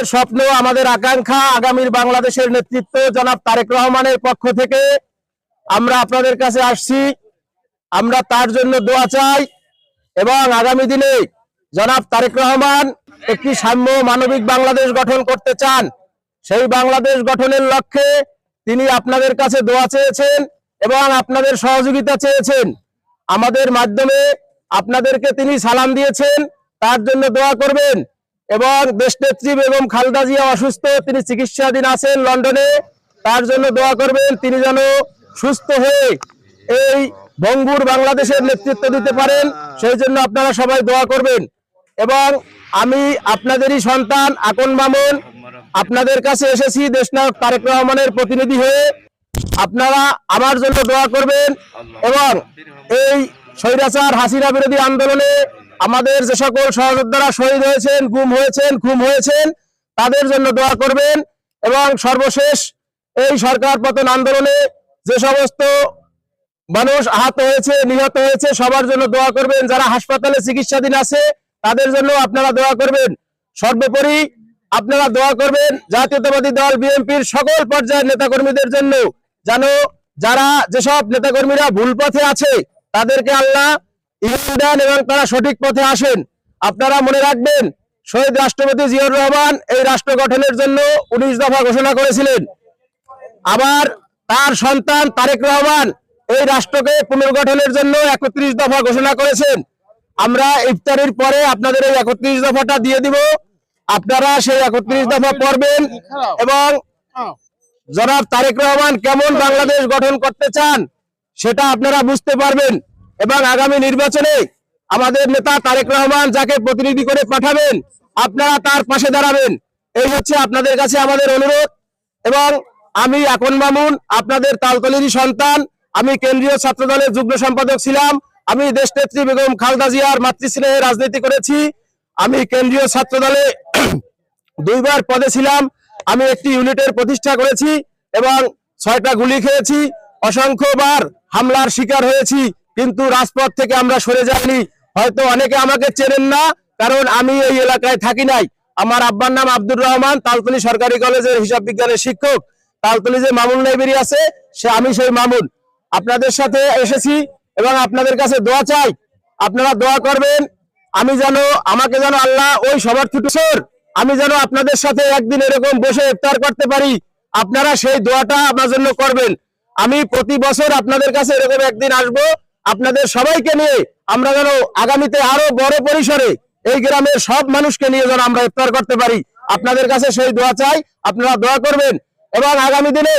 আমাদের স্বপ্ন, আমাদের আকাঙ্ক্ষা আগামীর বাংলাদেশের নেতৃত্ব জনাব তারেক রহমানের পক্ষ থেকে আমরা আপনাদের কাছে আসছি। আমরা তার জন্য দোয়া চাই এবং আগামী দিনে জনাব তারেক রহমান একটি সাম্য মানবিক বাংলাদেশ গঠন করতে চান। সেই বাংলাদেশ গঠনের লক্ষ্যে তিনি আপনাদের কাছে দোয়া চেয়েছেন এবং আপনাদের সহযোগিতা চেয়েছেন। আমাদের মাধ্যমে আপনাদেরকে তিনি সালাম দিয়েছেন। তার জন্য দোয়া করবেন। এবং দেশনেত্রী বেগম খালেদা জিয়া অসুস্থ, তিনি চিকিৎসাধীন আছেন লন্ডনে। তার জন্য দোয়া করবেন, তিনি যেন সুস্থ হয়ে এই ভঙ্গুর বাংলাদেশের নেতৃত্ব দিতে পারেন। সেই জন্য আপনারা সবাই দোয়া করবেন। এবং আমি আপনাদেরই সন্তান, আকন মামুন, আপনাদের কাছে এসেছি দেশনায়ক তারেক রহমানের প্রতিনিধি হয়ে। আপনারা আমার জন্য দোয়া করবেন এবং এই স্বৈরাচার হাসিনা বিরোধী আন্দোলনে আমাদের যে সকল সহযোদ্ধারা শহীদ হয়েছেন, গুম হয়েছেন খুম হয়েছেন, তাদের জন্য দোয়া করবেন এবং সর্বশেষ এই সরকার পতন আন্দোলনে যে সমস্ত মানুষ আহত হয়েছে, নিহত হয়েছে, সবার জন্য দোয়া করবেন। যারা হাসপাতালে চিকিৎসাধীন আছে, তাদের জন্য আপনারা দোয়া করবেন। সর্বোপরি আপনারা দোয়া করবেন জাতীয়তাবাদী দল, বিএনপির সকল পর্যায়ের নেতাকর্মীদের জন্য। যেন যারা যেসব নেতাকর্মীরা ভুল পথে আছে, তাদেরকে আল্লাহ ইমান দেন এবং তারা সঠিক পথে আসেন। আপনারা মনে রাখবেন, শহীদ রাষ্ট্রপতি জিয়াউর রহমান এই রাষ্ট্র গঠনের জন্য উনিশ দফা ঘোষণা করেছিলেন। আবার তার সন্তান তারেক রহমান এই রাষ্ট্রকে পুনর্গঠনের জন্য একত্রিশ দফা ঘোষণা করেছেন। আমরা ইফতারির পরে আপনাদের এই একত্রিশ দফাটা দিয়ে দিব। আপনারা সেই একত্রিশ দফা পড়বেন এবং জনাব তারেক রহমান কেমন বাংলাদেশ গঠন করতে চান সেটা আপনারা বুঝতে পারবেন। এবং আগামী নির্বাচনে আমাদের নেতা তারেক রহমান যাকে প্রতিনিধি করে পাঠাবেন, আপনারা তার পাশে দাঁড়াবেন। এই হচ্ছে আপনাদের কাছে আমাদের অনুরোধ। এবং আমি আকন মামুন, আপনাদের তালতলিরই সন্তান। আমি কেন্দ্রীয় ছাত্র দলের যুগ্ম সম্পাদক ছিলাম। আমি দেশনেত্রী বেগম খালদা জিয়ার মাতৃস্নেহে রাজনীতি করেছি। আমি কেন্দ্রীয় ছাত্র দলে দুইবার পদে ছিলাম। আমি একটি ইউনিটের প্রতিষ্ঠা করেছি এবং ছয়টা গুলি খেয়েছি। অসংখ্যবার হামলার শিকার হয়েছি। কিন্তু রাজপথ থেকে আমরা সরে যাইনি। হয়তো অনেকে আমাকে চেনেন না, কারণ আমি এই এলাকায় থাকি নাই। আমার আব্বার নাম আব্দুর রহমান, তালতলি সরকারি কলেজের হিসাব বিজ্ঞানের শিক্ষক। তালতলি যে মামুন লাইব্রেরি আছে, সে আমি সেই মামুন। আপনাদের সাথে এসেছি এবং আপনাদের কাছে দোয়া চাই। আপনারা দোয়া করবেন, আমি যেন, আমাকে যেন আল্লাহ ওই সবার ছুটুসর আমি যেন আপনাদের সাথে একদিন এরকম বসে ইফতার করতে পারি। আপনারা সেই দোয়াটা আমার জন্য করবেন। আমি প্রতি বছর আপনাদের কাছে এরকম একদিন আসব আপনাদের সবাইকে নিয়ে আমরা যেন আগামীতে আরও বড় পরিসরে এই গ্রামের সব মানুষকে নিয়ে যেন আমরা ইফতার করতে পারি। আপনাদের কাছে সেই দোয়া চাই, আপনারা দোয়া করবেন। এবং আগামী দিনে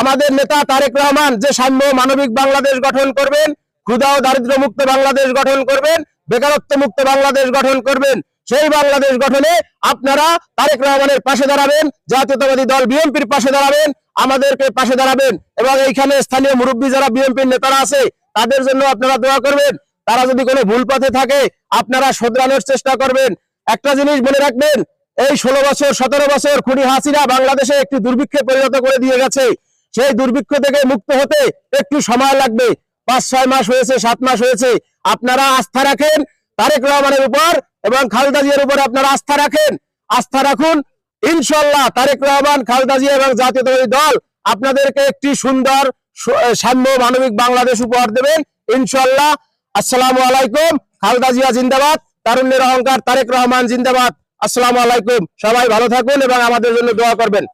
আমাদের নেতা তারেক রহমান যে সাম্য মানবিক বাংলাদেশ গঠন করবেন, ক্ষুধা ও দারিদ্র মুক্ত বাংলাদেশ গঠন করবেন, বেকারত্ব মুক্ত বাংলাদেশ গঠন করবেন, সেই বাংলাদেশ গঠনে আপনারা তারেক রহমানের পাশে দাঁড়াবেন, জাতীয়তাবাদী দল বিএনপির পাশে দাঁড়াবেন, আমাদেরকে পাশে দাঁড়াবেন। এবং এইখানে স্থানীয় মুরব্বী যারা বিএনপির নেতারা আছে তাদের জন্য আপনারা দোয়া করবেন। তারা যদি কোনো ভুল পথে থাকে, আপনারা শোধরানোর চেষ্টা করবেন। একটা জিনিস মনে রাখবেন, এই ষোলো বছর, সতেরো বছর খুনি হাসিনা বাংলাদেশে একটি দুর্ভিক্ষে পরিণত করে দিয়ে গেছে। সেই দুর্ভিক্ষ থেকে মুক্ত হতে একটু সময় লাগবে। পাঁচ, ছয় মাস হয়েছে, সাত মাস হয়েছে। আপনারা আস্থা রাখেন তারেক রহমানের উপর এবং খালেদা জিয়ার উপর আপনারা আস্থা রাখেন। আস্থা রাখুন ইনশাল্লাহ তারেক রহমান, খালেদা জিয়া এবং জাতীয়তাবাদী দল আপনাদেরকে একটি সুন্দর সাম্য মানবিক বাংলাদেশ উপহার দেবেন। ইনশাল্লাহ আসসালামু আলাইকুম। খালদা জিয়া জিন্দাবাদ। তারুণ্যের অহংকার তারেক রহমান জিন্দাবাদ। আসসালামু আলাইকুম। সবাই ভালো থাকুন এবং আমাদের জন্য দোয়া করবেন।